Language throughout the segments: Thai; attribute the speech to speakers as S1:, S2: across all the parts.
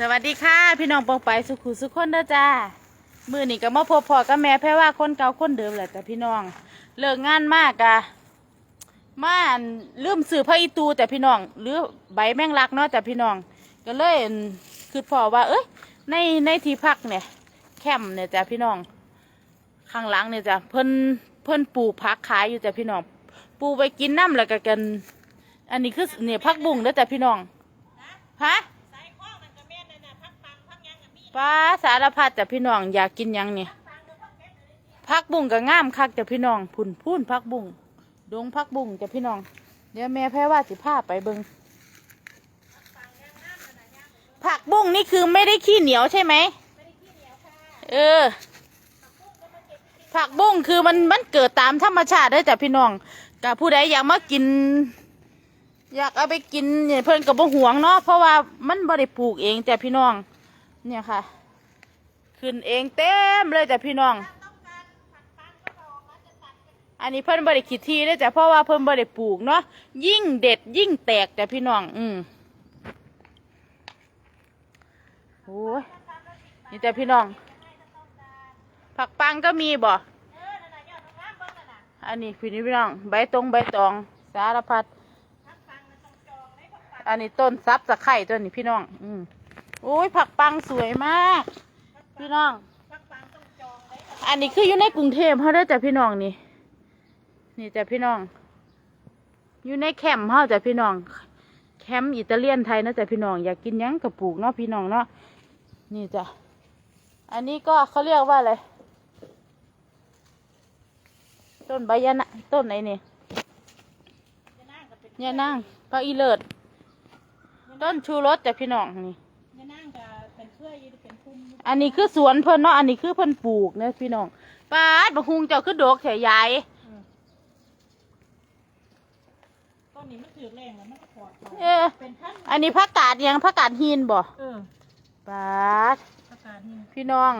S1: สวัสดีค่ะ พี่น้องปองไปสุขุสุขคนเด้อจ้ามือนี่ก็มาพบพอกับแม่แพ่ว่าคนเก่าคนเดิมแหละจ้ะพี่น้อง เลิกงานมากอะมาลืมสื่อพระอีตูแต่พี่น้อง หรือใบแมงลักเนาะแต่พี่น้อง ก็เลยคือพอว่า เอ้ยในในที่พักเนี่ย แคมป์เนี่ยจ้ะพี่น้อง ข้างหลังเนี่ยจ้ะเพิ่นเพิ่นปลูกผักขายอยู่จ้ะพี่น้องปลูกไปกินน้ำแล้วก็กัน อันนี้คือเนี่ยพักบุ้งเด้อจ้ะพี่น้องฮะ ปลาสารพัดจ้ะพี่น้องอยากกินยังเนี่ยพักบุ้งก็ง่ามคักจ้ะพี่น้องพุ่นพุ่นพักบุ้งดงพักบุ้งจ้ะพี่น้อง เดี๋ยวแม่แพ้ว่าสิพาไปเบิงผักบุ้งนี่คือไม่ได้ขี้เหนียวใช่ไหมเออ ผักบุ้งคือมันมันเกิดตามธรรมชาติได้จ้ะพี่น้องกับผู้ใดอยากมากิน อยากเอาไปกินเนี่ยเพิ่อนกับบ่หวงเนาะเพราะว่ามันบ่ได้ปลูกเองจ้ะพี่น้อง เนี่ยค่ะ ขึ้นเองเต็มเลยจ้ะพี่น้อง อันนี้เพิ่นบ่ได้คิดทีเลยจ้ะเพราะว่าเพิ่นบ่ได้ปลูกเนาะยิ่งเด็ดยิ่งแตกจ้ะพี่น้อง อืมโอ้ยนี่จ้ะพี่น้องผักปังก็มีบ่อันนี้พี่นี่พี่น้อง ใบตรงใบตอง สารพัด อันนี้ต้นซับตะไคร่ต้นนี้พี่น้อง อืม โอ้ยผักปังสวยมาก พี่น้อง อันนี้คืออยู่ในกรุงเทพเขาได้จ้ะพี่น้องนี่ นี่จ้ะพี่น้อง อยู่ในแคมป์เขาจ้ะพี่น้อง แคมป์อิตาเลียนไทยนะจ้ะพี่น้อง อยากกินยังกระปลูกเนาะพี่น้องเนาะ นี่จ้ะ อันนี้ก็เขาเรียกว่าอะไร ต้นใบยะนะต้นไหนนี่ยะนางก็อีเลิศต้นชูรสจ้ะพี่น้องนี่
S2: รื่อยเป็นคุ้ม
S1: อันนี้คือสวนเพิ่นเนาะอันนี้คือเพิ่นปลูกนะพี่น้องป้าดบะฮุงเจ้าคือดอกแถใหญ่
S2: ต้นนี้มันถือแรงแล้วมันก็ขอด
S1: เออ
S2: เป็นพัน
S1: อันนี้ผักกาดหยังผักกาดหินบ่
S2: เออ
S1: ป้าด
S2: ประกาศนี่
S1: พี่น้อง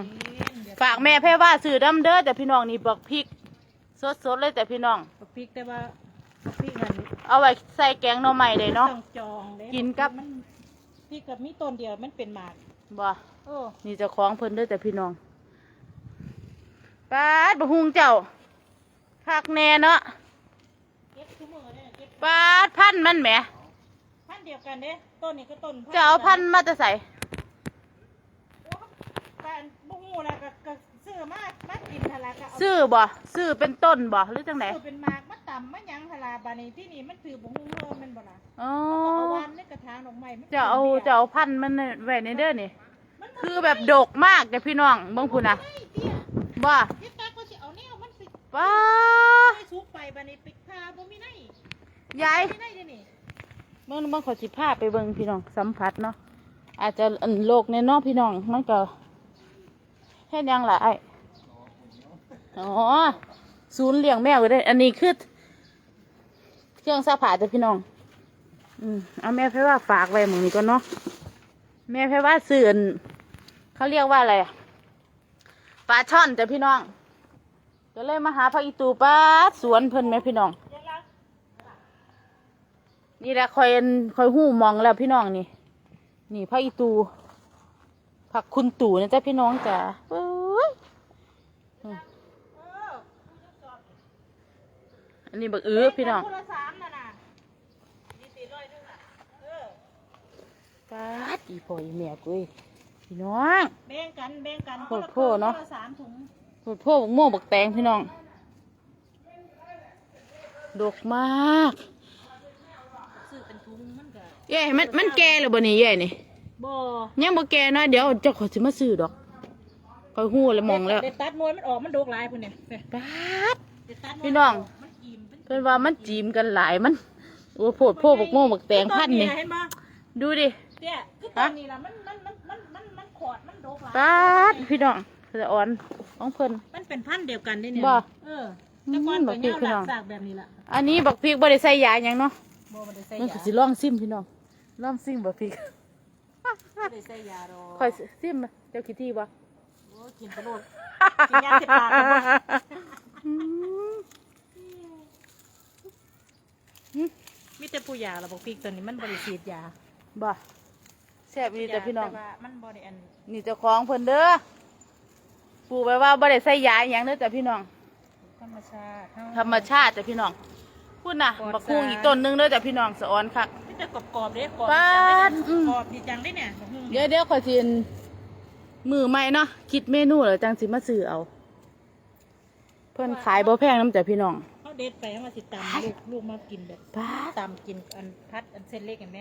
S2: เดี๋ยว
S1: ฝากแม่แพ่ว่าสื่อดำเด้อแต่พี่น้องนี่บอกพริก สดๆเลยแต่พี่น้อง
S2: บักพริกแต่ว่าบักพริกนั่น
S1: เอาไว้ใส่แกงหน่อไม้ได้เนาะ
S2: ต้องจองเลย
S1: กินกับ
S2: มันพริกกับมีต้นเดียวมันเป็นหมาก
S1: บ่
S2: โอ้
S1: นี่เจะคล้าของเพิ่นเด้อแต่พี่น้องป้าดบะฮุงเจ้าผักแน่เนาะ
S2: เก็บทุกมือเนี่ยเก็บ
S1: ป้าดพันธุ์มันแหม
S2: พันธุ์เดียวกันเด้ต้นนี้ก็ต้น
S1: จะเอาพันธุ์มาจะใส่
S2: โอ้การบุ้งงูนะก็ก็ซื้อมามากินทะลาก็เอา
S1: ซื้อบ่ซื้อเป็นต้นบ่หรือจังได
S2: ซื้อเป็นหมากมาต่ำมาหยังทะลาบานี้ที่นี่มันถือบุ้งงูเริ่มมันบ่ล่ะ
S1: อ๋อ
S2: เอาวานในกระถางดอกไม้มัน
S1: จะเอา
S2: ป็น
S1: จะ
S2: บี้ย
S1: เอาพันธุ์มันไว้ในเด้อนี่
S2: มันบ่
S1: คือแบบดกมากแต่พี่น้องเบิ่งพุ่นน่ะ
S2: ได้เตี้ย
S1: บ่
S2: พี่ตาก็สิเอาแนวมันสิ
S1: ป้า
S2: ไปซุกไปบัดนี้ปิดพาบ่มีไหน
S1: ยาย
S2: ไม่ได้เด้นี่
S1: เบิ่งเบิ่งขอสิพาไปเบิ่งพี่น้องสัมผัสเนาะอาจจะอันโลกในเนาะพี่น้องมันก็เฮ็ดหยังล่ะไอ้อ๋อศูนย์เลี้ยงแมวก็ได้ อันนี้คือเครื่องซักผ้าจ้ะพี่น้อง อืมเอาแม่เพว่าฝากไว้หมึงนี้ก่อนเนาะแม่เพว่าซื้ออัน เขาเรียกว่าอะไรปลาช่อนจ้ะพี่น้องก็เลยมาหาพระอีตูป้าสวนเพิ่นไหมพี่น้อง นี่แหละคอยคอยหู้มองแล้วพี่น้องนี่ นี่พระอีตูผักคุณตู่นะจ๊ะพี่น้องจ๋าเอ้ยอืมอันนี้บักอื้อพี่น้อง
S2: คนลามน่ะน่ะนี่สี่ร้อยนึงน่ะเออ
S1: ป้าดอีพ่ออีแม่กูเอ้ย พี่น้อง
S2: แบ่งกันแบ่งกัน
S1: โคตรโคตรเนาะ
S2: คละสามถุง
S1: โพดพวกบักม่วงบักแตงพี่น้อง ดกมาก
S2: ซื้อเป็นถุงมันก็
S1: เย้มันมันแก่หรือบ่นี่เย้นี่
S2: บ่
S1: ยังบ่แก่เนาะเดี๋ยวเจ้าขอยสิมาซื้อดอกคอยหู้แล้วมองแล้ว
S2: เด็ดตัดมวยมันออกมันโดกหลายพุ่นเนี่ยเด้
S1: ป้าด
S2: เด็ดตัดมวย
S1: พี่น้อง
S2: มันอิ่มเป็น
S1: เพิ่นว่ามันจีมกันหลายมันโอ้โพดโพบักโม่วงบักแตงพันนี่
S2: เห็นบ่
S1: ดูดิ
S2: เนี่ยคือตอนนี้ล่ะมันมันมันมัน
S1: ป้าดพี่น้องสะอ่อนของเพิ่น
S2: มันเป็นพันธุ์เดียวกันได้เนี่ย
S1: บ่
S2: เออแต่ก่อน
S1: อืม
S2: ก็
S1: บ่พี่
S2: เงา
S1: พี่
S2: ห
S1: น้
S2: ลั
S1: อง
S2: กสากแบบนี้ล่ะ
S1: อันนี้บักพริกบ่ได้ใส่ยาหยังเนาะ
S2: บ่บ่ได้ใส่
S1: มัน
S2: ยา
S1: ก็สิลองซิมพี่น้องลองซิมบักพริก
S2: บ่ได้ใส่ยาดอก
S1: ค่อยซิมเจ้าคิดที่บ่
S2: โอ้ยกินไปโลดกินยาเสพติดกันบ่
S1: อืม
S2: มีแต่ผู้ยาระบบพริกตัวนี้มันบริสีดยา
S1: บ่ แซ่บดีจ้ะพี่น้อง
S2: แต่ว่ามันบ่ได้อัน
S1: นี่เจ้าของเพิ่นเด้อปลูกไว้ว่าบ่ได้ใส่ยาอหย่างเด้อจ้ะพี่น้อง
S2: ธรรมชาติเฮา
S1: ธรรมชาติจ้ะพี่น้องพูดนะ
S2: ปลอด
S1: บักคุง
S2: สาร
S1: อีกต้นหนึงเด้อจ้ะพี่น้องสะออนคัก
S2: นี่แต่กรอบๆเด้กรอบ
S1: ปาด
S2: ดี
S1: อื
S2: จัง
S1: ม
S2: กรอบดีจังได้เนี่ยบักหุ่ง
S1: เดี๋ยวเดี๋ยวขอยสิมือใหม่เนาะคิดเมนูแล้วจังสิมาซื้อเอา เพิ่นขายบ่แพงน้ำจ้ะพี่น้อง
S2: เขาเด็ดไปให้มาสิตำลูกลูกมากินแบบ
S1: ป้าด
S2: ตำกินอันพัดอันเส้นเล็กเห็นไหม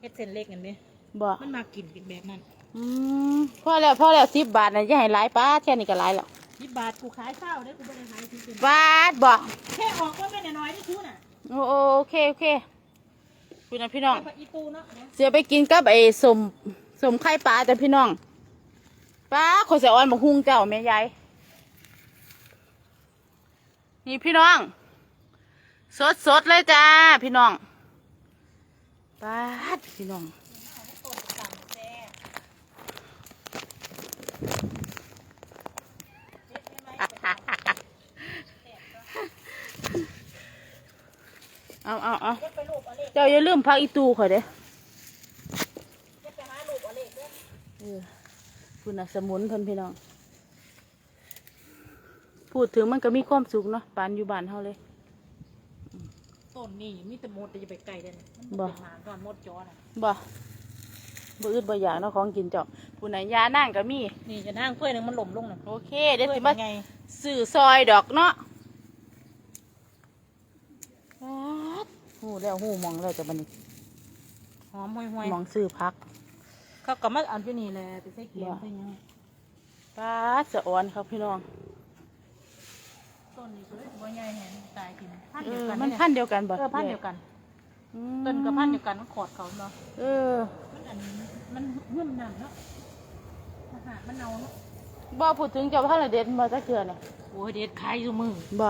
S2: เฮ็ดเส้นเล็กเห็นไหม
S1: บ่
S2: มันมากินเป็นแบบนั้น
S1: อืมพอแล้วพอแล้ว10บาทน่ะอย่าให้หลายป้าดแค่นี้ก็หลายแล้ว
S2: ยี่บาทกูขายข้าวได้กูไม่ได้ขายที่เป็น
S1: บาทบ่
S2: แค่ออกก็ไม่ได้น้อยที่ชูน่ะ
S1: โอโอเคโอเคคุณนะพี่น้อง
S2: เอาไปอีปูเนาะเนี่ย
S1: เสียไปกินกับไอ้สมสมไข่ปลาจ้ะพี่น้องป้าขอยสะออนบักฮุงเจ้าแม่ยายนี่พี่น้อง สดสดๆเลยจ้า พี่น้องป้าดพี่น้อง
S2: ต้นตำแซ่บ
S1: เอาเอาเอา
S2: เก็บไปลูกเอาเลข
S1: เจ้าอย่าลืมพักอีตูข่อยเด้
S2: เก็บไปหาลูกเอาเลขเด้อ
S1: เออคุณน่ะสมุนเพิ่นพี่น้อง พูดถึงมันก็มีความสุขเนาะปานอยู่บ้านเฮาเลย
S2: ต้นนี่มีแต่มดจะไปไกลเด้อเนี่ยมัน
S1: บ่
S2: เป็นหางตอนมดจอน่ะ
S1: บ่บ่อึดบ่อยากเนาะของกินเจ้าผู้ไหนยานั่งก็มี
S2: นี่จะนั่งเพื่อนหนึงมันหล่มลงน่ะ
S1: โอเคเดี๋ยวสิ
S2: เพื่
S1: มา
S2: อนไง
S1: ซื้อซอยดอกเนาะป๊าด หูแล้วหูมองแล้วจะบัดนี้
S2: หอมห่วยห่วย
S1: มองซื้อพัก
S2: เขาก็มาเอาอยู่นี่แหละไปใส่เกลือ
S1: บ่
S2: ใส่หยัง
S1: ป๊าดสะออนครับพี่น้อง
S2: ต้นนี้ก็เลยบ่ใหญ่แหนตายกินพัน
S1: เอ
S2: เดียว
S1: อ
S2: กัน
S1: มัน
S2: เย
S1: พันธุ์เดียวกันบ่
S2: เออพันธุ์เดียวกัน
S1: อืม
S2: ต้นกับพันธุ์เดียวกันมันขอดเขาเนาะ
S1: เออ
S2: มันอันมันเมื่อมนั่นเนาะอาหารมันเนาเนาะ
S1: บ่พูดถึงเจ้าพันธุ์ละเด็ดบ่จักเทื่อน่ะ
S2: โอ้ยเด็ดขายอยู่มือ
S1: บ่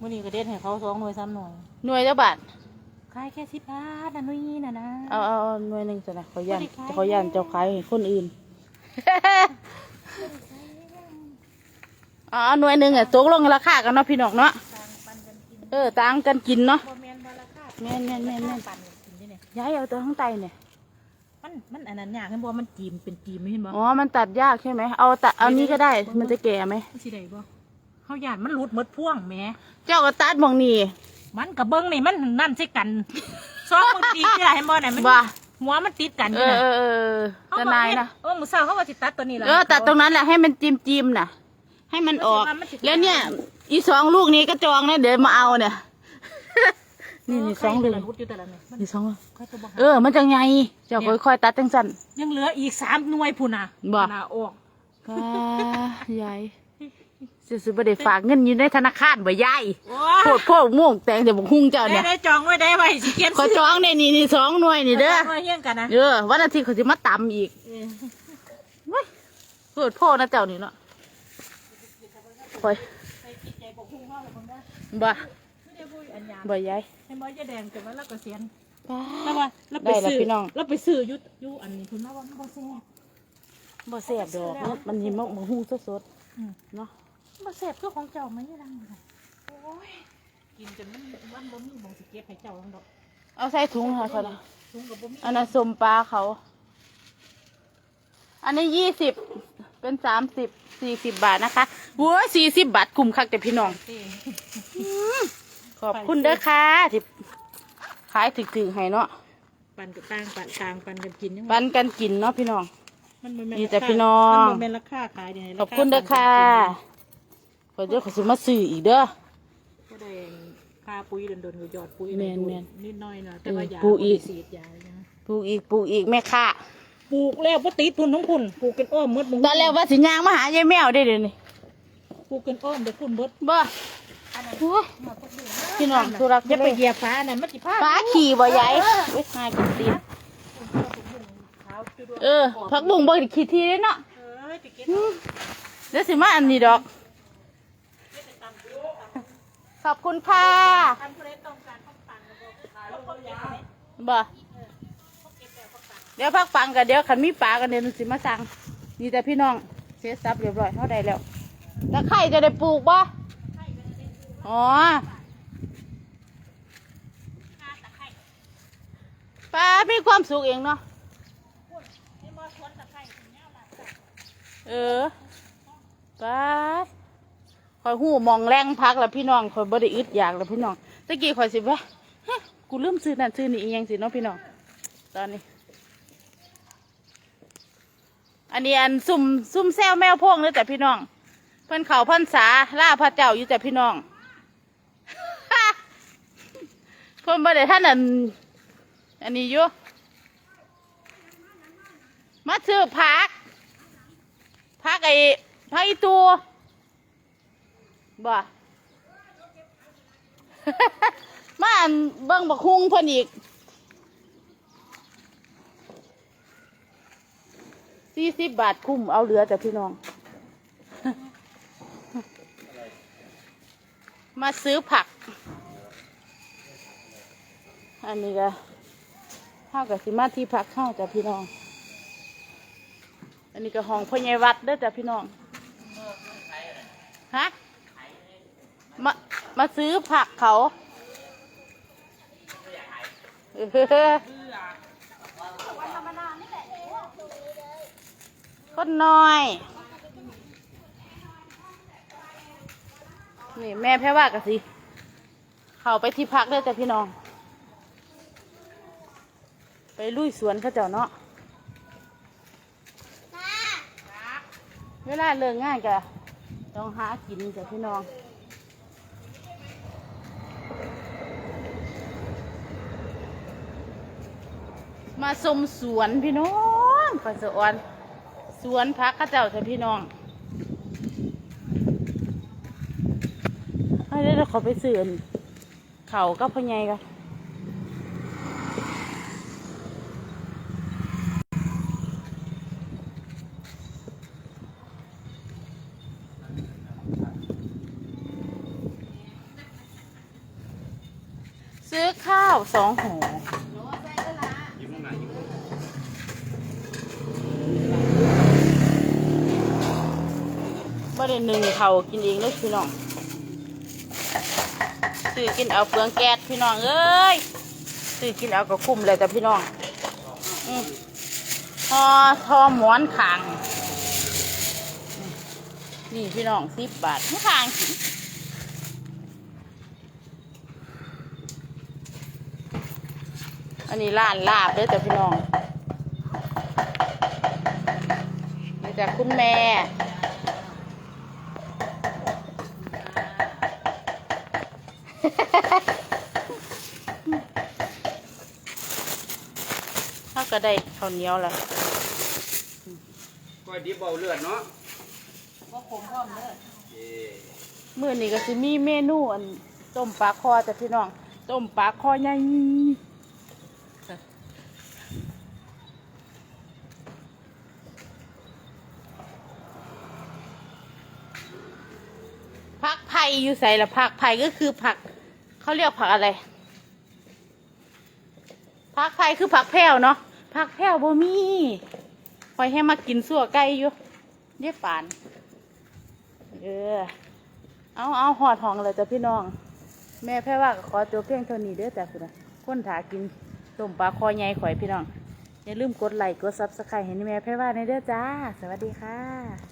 S2: มื่อนี้ก็เด็ดให้เขาสองหน่วยสามหน่วย
S1: หน่วยจักบาท
S2: ขายแค่สิบบาทนะหนุ่ยน่ะนะ
S1: เอาเอาเอาหน่วยหนึงซะนะขอย่าน
S2: บ่ได้ขาย
S1: ขอย่านเจ้าขายให้คนอื่น อ๋อหน่วยหนึ่งอะตกลงราคากันเนาะพี่น้องเนาะ
S2: ต่างปันกันกิน
S1: เออต่างกันกินเนาะ
S2: บ่แมนบาราคา
S1: แม่นแม่นแม่นแม่น
S2: ปันกันกินนี่เนี่ย
S1: ย้ายเอาตัวข้างใต้เนี่ย
S2: มันมันอันนั้นยากเห็นบ่มันจีมเป็นจีมไม่เห็นบ่
S1: อ๋อมันตัดยากใช่ไหมเอาตัดเอานี้ก็ได้มันจะแก่ไหม
S2: มันสิได้บ่ เขาหยาดมันหลุดหมดพ่วงแหม
S1: เจ้าก็ตัดหมองนี่
S2: มันกับเบิ้งนี่มันนั่นใช่กันสองมันตีที่ไรเห็นบ่ไหนะมัน
S1: ว่า
S2: หัวมันติดกัน
S1: เอ
S2: นี่
S1: อ
S2: น่ะ
S1: เออเออ
S2: เข
S1: จะ
S2: บอก
S1: นาย
S2: เฮ็ด
S1: นะ
S2: เออมือเช้าเขาว่าสิตัดตัวนี้ล่ะ
S1: เออตัดตรงนั้นแหละให้มันจิ้มจิ้มๆน่ะ ให้มันออกแล้วเนี่ย อีสองลูกนี้ก็จองนะเดี๋ยวมาเอาเนี่ย นี่นี่สองลูก
S2: ใครแต่ละรุดอยู่แต่ละเนี่ยมัน
S1: นี่สองลูก
S2: เขาจะบอก
S1: เออ มันจะไงเจ้าค่อยๆตัดจังสัน
S2: ยังเหลืออีกสามหน่วยพุ่นน่ะ
S1: บ่
S2: น่ะออก
S1: ป้ายาย จะซื้อประเดี๋ฝากเงินอยู่ในธนาคารบ่ยาย
S2: โอ้
S1: โพดโพดโม่งแต่งแต่บอกหุ้งเจ้า
S2: ได้
S1: เนี่ย
S2: ได้จองไว้ได้ไว้สิเขียน
S1: ขอจองเนี่ยนี่นี่สองหน่วยนี่เด้อ
S2: ไว้เฮี้ยงกันนะ
S1: เออวันอาทิตย์เขาจะมาตำอีก
S2: เออ
S1: เว้ยโพดโพดนะเจ้านี่เนาะคอย
S2: ใส่จิตใจบอกพุ่งเข้าเลยคนนั้น
S1: บ่
S2: ไม่ได้พูดอันยาง
S1: บ่ยาย
S2: ให้บ่จะแดงแต่ว่าเราก็เสียน
S1: ป้า
S2: แล้วว่าเราไป
S1: ได้แล้ว
S2: ซื้อ
S1: พี่น้อง
S2: เราไปซื้ออยุยุอันนี้คุณแม่ว่ามันบ่แซ่บ
S1: บ่แซ่บดอกมันมันหิมะมันหุ้งสด
S2: อืม
S1: ๆเนาะ
S2: บ่แซ่บคือของเจ้ามันยังไงโอ้ยกินจนมันมันบ่มีบ่งสิเก็บให้เจ้าทั้งดอก
S1: เอาใส่ถุงค่ะเขาน่ะ
S2: ถุงกับบ่มี
S1: อันนั้นสมปลาเขา อันนี้ยี่สิบเป็นสามสิบสี่สิบบาทนะคะโว้ยสี่สิบบาทคุ้มคักแต่พี่น้อง
S2: เต้
S1: ขอบคุณเด้อค่ะที่ขายถึกๆให้เนาะ
S2: ปันกับต่างปันต่างปันกันกินยัง
S1: ปันกันกินเนาะพี่น้อง
S2: มันบ่แม่
S1: นี่
S2: รา
S1: แต่
S2: คา
S1: พี่น้อง
S2: มันบ่แม่นราคาขายเดี๋ยวนี้
S1: ขอบคุณเด้อค่ะ ขอเดี๋ยวขอสิมาซื้ออีกเด้อ
S2: ก็ได้ค่าปุ๋ยโดนๆก็หยอดปุ๋ย
S1: แม่น
S2: ดู
S1: แม่น
S2: นิดหน่อยนะแต่ว่า
S1: เออยาปลูกอีก
S2: บ่ได้ฉีดยาเลยนะ
S1: ปลูกอีกปลูกอีกแม่ค่ะ
S2: ปลูกแล้วบ่ติดพุ่นของคุณปลูกกันอ้อมหมดบ่
S1: ตอนแรกว่าสิย่างมาหายายแมวได้เดี๋ยวนี้
S2: ปลูกกันอ้อมเดี๋ยวพุ่นเบิด
S1: บ่โอ้ยพี่น้องทุรัก
S2: อย่า
S1: ทุ
S2: ไป
S1: เล
S2: เหยียบฟ้านั่นมันสิพา
S1: ฟ้าขี่บ่ยายเว้ยหายกันตีนเออผักบุ้งบ่ได้ขี้ทีเด้เนาะ
S2: เอ้ยไปเก็บ
S1: อืมเดี๋ยวสิมาอันนี้ดอก ขอบคุณค่ะ
S2: ทำผู้ใดต้องการต้องปันก็บอกขายลงก็ยาย
S1: บ่เดี๋ยวพักฟังกันเดี๋ยวขันมีปลากันเดี๋ยวนูสิมาสั่งนี่แต่พี่น้องเสร็จสับเรียบร้อยเท่าใดแล้วตะไคร่จะได้ปลูกบ่อ๋อปลามีความสุขเองเนาะเออป้า คอยหู้มองแรงพักแล้วพี่น้องคอยบ่ได้อึดอยากแล้วพี่น้องตะกี้คอยสิว่าฮะกูลืมซื้อนั่นซื้อนี่ยังสิเนาะพี่น้องตอนนี้ อันนี้อันซุ่มซุ่มแซวแมวโพงเลยแต่พี่น้องเพิ่นเขาพันษาล่าพระเจ้าอยู่แต่พี่น้องเพิ่นบ่ได้ท่านอันอันนี้อยู่มาซื้อผักผักไอ้ผักอีตัว บ่มาอันเบิ่งบักฮุงเพิ่นอีกสี่สิบบาทคุ้มเอาเหลือแต่พี่น้อง มาซื้อผัก อันนี้ก็ข้าวกับสิมาที่พักข้าวจ้ะพี่น้อง อันนี้ก็ห้องพ่อใหญ่วัดเด้อจ้ะพี่น้อง ฮะ มา มาซื้อผักเขาเออคนน้อย นี่แม่แพ้ว่ากันสิ เขาไปที่พักเด้อจ้ะพี่น้อง ไปลุยสวนเขาเจ้าเนาะเวลาเลิกงานก็ต้องหากินจ้ะพี่น้อง มาชมสวนพี่น้องปะสะออนสวนพักข้าเจ้าจ้ะพี่น้องให้ได้วเขาไปเสื่อนเขาก็พะไงกันซื้อข้าวสองห่อ บ่ได้หนึ่งเขากินเองเลยพี่น้องซื้อกินเอาเปลืองแก๊สพี่น้องเอ้ยซื้อกินเอาก็คุ้มเลยแต่พี่น้องอทอทอหมอนขางนี่พี่น้องสิบบาทไม่ขางกิอันนี้ร้านลาบเด้อแต่พี่น้องมาจากคุณแม่ ก็ได้ข้าวเหนียวแล้ว
S3: ก้อยดิบเบาเลือดเนาะ
S2: ว่าผมพร้อมเด้อ
S3: เย่
S1: มื่อนี้ก็สิมีเมนูอันต้มปลาคอแต่พี่น้อง ต้มปลาคอใหญ่ผักไผ่อยู่ใส่ละผักไผ่ก็คือผักเขาเรียกผักอะไรผักไผ่คือผักแพรวเนาะ ผักแพรวบ่มีคอยให้มากินสั่วไก่อยู่เยี่ยปาน เออ เอาเอาหอดห้องเลยจ้ะพี่น้อง แม่แพ่ว่าขอจบเพียงเท่านี้เด้อแต่คุณนะคนถากินต้มปลาคอใหญ่ข่อยพี่น้อง อย่าลืมกดไลค์กดซับสไครต์ให้แม่แพ่ว่าในเด้อจ้า สวัสดีค่ะ